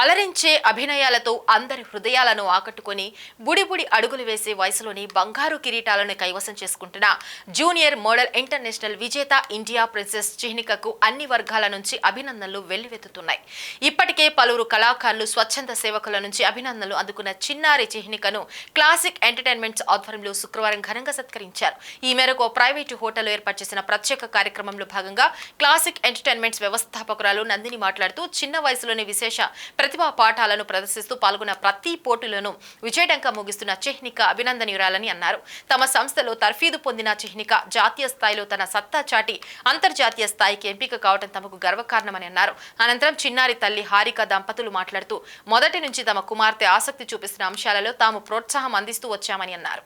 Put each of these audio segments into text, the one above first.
అలరించే అభినయాలతో అందరి హృదయాలను ఆకట్టుకొని బుడిబుడి అడుగులు వేసే వయసులోని బంగారు కిరీటాలను కైవసం చేసుకుంటున్న జూనియర్ మోడల్ ఇంటర్నేషనల్ విజేత ఇండియా ప్రిన్సెస్ చిహ్నికకు అన్ని వర్గాల నుంచి అభినందనలు వెల్లువెత్తుతున్నాయి. ఇప్పటికే పలువురు కళాకారులు స్వచ్ఛంద సేవకుల నుంచి అభినందనలు అందుకున్న చిన్నారి చిహ్నికను క్లాసిక్ ఎంటర్టైన్మెంట్స్ ఆధ్వర్యంలో శుక్రవారం ఘనంగా సత్కరించారు. ఈ మేరకు ప్రైవేటు హోటల్ ఏర్పాటు చేసిన ప్రత్యేక కార్యక్రమంలో భాగంగా క్లాసిక్ ఎంటర్టైన్మెంట్స్ వ్యవస్థాపకురాలు నందిని మాట్లాడుతూ చిన్న వయసులోని విశేష ప్రతిభా పాఠాలను ప్రదర్శిస్తూ పాల్గొన్న ప్రతి పోటీలను విజయడంక ముగిస్తున్న చిహ్నిక అభినందనీయురాలని అన్నారు. తమ సంస్థలో తర్ఫీదు పొందిన చిహ్నిక జాతీయ స్థాయిలో తన సత్తా చాటి అంతర్జాతీయ స్థాయికి ఎంపిక కావడం తమకు గర్వకారణమని అన్నారు. అనంతరం చిన్నారి తల్లి హారిక దంపతులు మాట్లాడుతూ మొదటి నుంచి తమ కుమార్తె ఆసక్తి చూపిస్తున్న అంశాలలో తాము ప్రోత్సాహం అందిస్తూ వచ్చామని అన్నారు.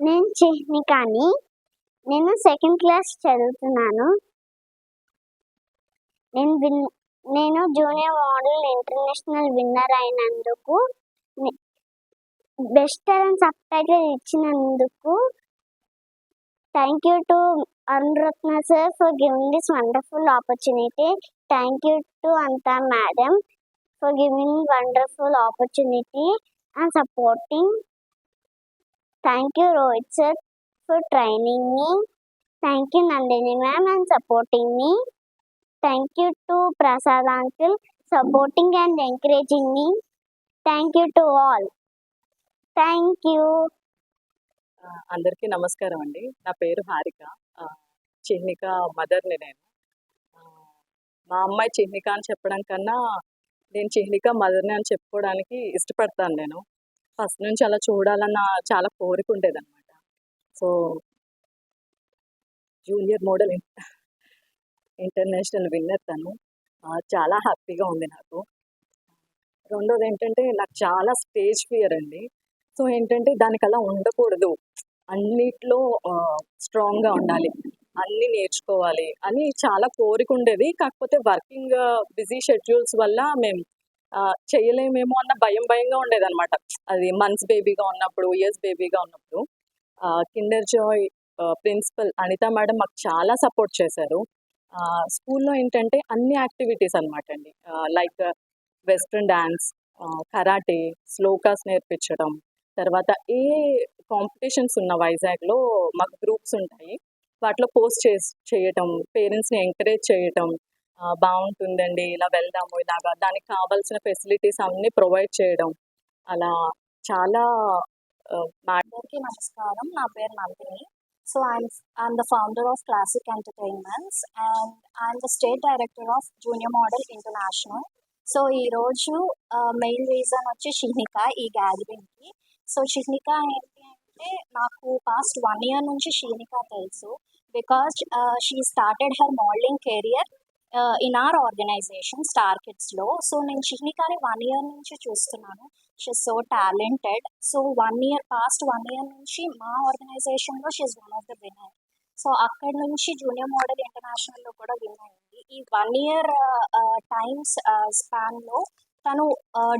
నేను నేను సెకండ్ క్లాస్ చదువుతున్నాను. నేను నేను జూనియర్ మోడల్ ఇంటర్నేషనల్ విన్నర్ అయినందుకు బెస్ట్ అండ్ సబ్ టైటిల్ ఇచ్చినందుకు thank you to Anuratna sir for giving this wonderful opportunity. Thank you to అంతా madam for giving wonderful opportunity and supporting. Thank you Rohit sir for training me. Thank you Nandini ma'am and supporting me. Thank you to Prasad uncle supporting and encouraging me thank you to all thank you అందరికీ నమస్కారం అండి. నా పేరు హారిక. చిహ్నిక మదర్ని నేను. మా అమ్మాయి చిహ్నిక అని చెప్పడం కన్నా నేను చిహ్నిక మదర్ని అని చెప్పుకోవడానికి ఇష్టపడతాను నేను. ఫస్ట్ నుంచి అలా చూడాలన్న చాలా కోరిక ఉండేదన్నమాట. So junior model international winner తను. చాలా హ్యాపీగా ఉంది నాకు. రెండోది ఏంటంటే నాకు చాలా స్టేజ్ ఫియర్ అండి. సో ఏంటంటే దానికి అలా ఉండకూడదు. అన్నిట్లో స్ట్రాంగ్గా ఉండాలి. అన్నీ నేర్చుకోవాలి అని చాలా కోరిక ఉండేది. కాకపోతే వర్కింగ్ బిజీ షెడ్యూల్స్ వల్ల మేము చేయలేమేమో అన్న భయం భయంగా ఉండేది అనమాట అది మంత్స్ బేబీగా ఉన్నప్పుడు ఇయర్స్ బేబీగా ఉన్నప్పుడు. Kinder Joy principal Anitha madam మాకు చాలా సపోర్ట్ చేశారు. స్కూల్లో ఏంటంటే అన్ని యాక్టివిటీస్ అనమాట అండి. లైక్ వెస్ట్రన్ డ్యాన్స్ కరాటే స్లోకాస్ నేర్పించడం తర్వాత ఏ కాంపిటీషన్స్ ఉన్న వైజాగ్లో మాకు గ్రూప్స్ ఉంటాయి. వాటిలో పోస్ట్ చే చేయటం పేరెంట్స్ని ఎంకరేజ్ చేయటం బాగుంటుందండి ఇలా వెళ్దాము ఇలాగా దానికి కావాల్సిన ఫెసిలిటీస్ అన్నీ ప్రొవైడ్ చేయడం అలా చాలా అందరికీ నమస్కారం. నా పేరు Nandini. So I'm I'm the founder of classic entertainments and I'm the state director of junior model international so ఈరోజు మెయిన్ రీజన్ వచ్చి షిహ్నిక ఈ గ్యాదరింగ్కి సో షిహ్నిక ఏంటి అంటే నాకు పాస్ట్ వన్ ఇయర్ నుంచి షిహ్నిక తెలుసు. Because she started her modelling career in our organisation star కిడ్స్లో so నేను షిహ్నికాని వన్ ఇయర్ నుంచి చూస్తున్నాను. She's so talented so one year past one year నుంచి మా ఆర్గనైజేషన్లో she's one of the winner so అక్కడ నుంచి జూనియర్ మోడల్ ఇంటర్నేషనల్లో కూడా విన్ అయింది. ఈ వన్ ఇయర్ టైమ్స్ స్పాన్లో తను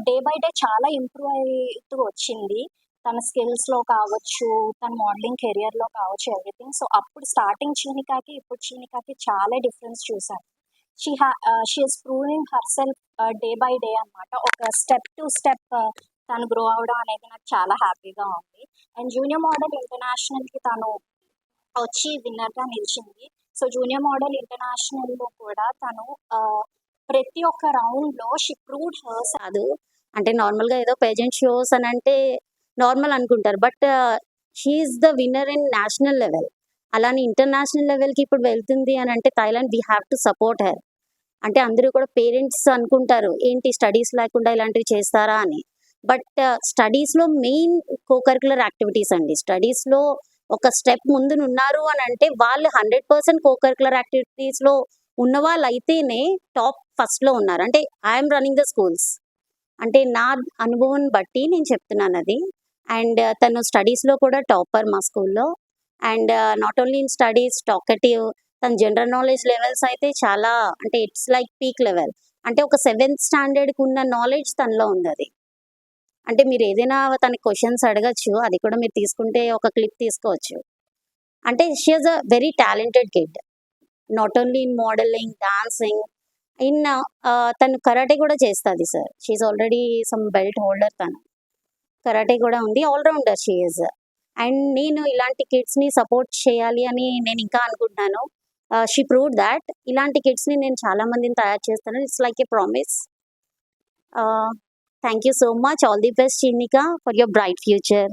డే బై డే చాలా ఇంప్రూవ్ అవుతూ వచ్చింది. తన స్కిల్స్లో కావచ్చు తన మోడలింగ్ కెరియర్లో కావచ్చు ఎవ్రీథింగ్ సో అప్పుడు స్టార్టింగ్ చీనికాకి ఇప్పుడు చీనికాకి చాలా డిఫరెన్స్ చూసాను she has proving her self day by day అనమాట ఒక స్టెప్ టు స్టెప్ తను గ్రో అవడం అనేది నాకు చాలా హ్యాపీగా ఉంది. అండ్ జూనియర్ మోడల్ ఇంటర్నేషనల్కి తను వచ్చి విన్నర్గా నిలిచింది. సో జూనియర్ మోడల్ ఇంటర్నేషనల్లో కూడా తను uh, ప్రతి ఒక్క రౌండ్లో షీ ప్రూవ్డ్ హర్స్ అది అంటే నార్మల్గా ఏదో పేజెంట్ షోస్ అని అంటే నార్మల్ అనుకుంటారు. But she's the winner in national level అలానే ఇంటర్నేషనల్ లెవెల్కి ఇప్పుడు వెళ్తుంది అని అంటే Thailand we have to support her అంటే అందరూ కూడా పేరెంట్స్ అనుకుంటారు ఏంటి స్టడీస్ లేకుండా ఇలాంటివి చేస్తారా? అని. బట్ స్టడీస్లో మెయిన్ కోకరికులర్ యాక్టివిటీస్ అండి. స్టడీస్లో ఒక స్టెప్ ముందునున్నారు అని అంటే వాళ్ళు హండ్రెడ్ పర్సెంట్ కోకరికులర్ యాక్టివిటీస్లో ఉన్న వాళ్ళు అయితేనే టాప్ ఫస్ట్లో ఉన్నారు. అంటే ఐఎమ్ రన్నింగ్ ద స్కూల్స్ అంటే నా అనుభవం బట్టి నేను చెప్తున్నాను అది అండ్ తను స్టడీస్లో కూడా టాపర్ మా స్కూల్లో. And not only in studies talkative తన జనరల్ నాలెడ్జ్ లెవెల్స్ అయితే చాలా అంటే ఇట్స్ లైక్ పీక్ లెవెల్ అంటే ఒక సెవెంత్ స్టాండర్డ్కి ఉన్న నాలెడ్జ్ తనలో ఉంది అది. అంటే మీరు ఏదైనా తనకి క్వశ్చన్స్ అడగచ్చు అది కూడా మీరు తీసుకుంటే ఒక క్లిప్ తీసుకోవచ్చు. అంటే she's a very talented kid not only in modelling dancing in తను కరాటే కూడా చేస్తుంది sir she's already some belt holder తను. కరాటే కూడా ఉంది ఆల్రౌండర్ షీఈస్ అండ్ నేను ఇలాంటి కిడ్స్ని సపోర్ట్ చేయాలి అని నేను ఇంకా అనుకుంటున్నాను. She prove that. ఇలాంటి కిడ్స్ని నేను చాలా మందిని తయారు చేస్తాను. It's like a promise. Thank you so much. All the best Chinnika for your bright future.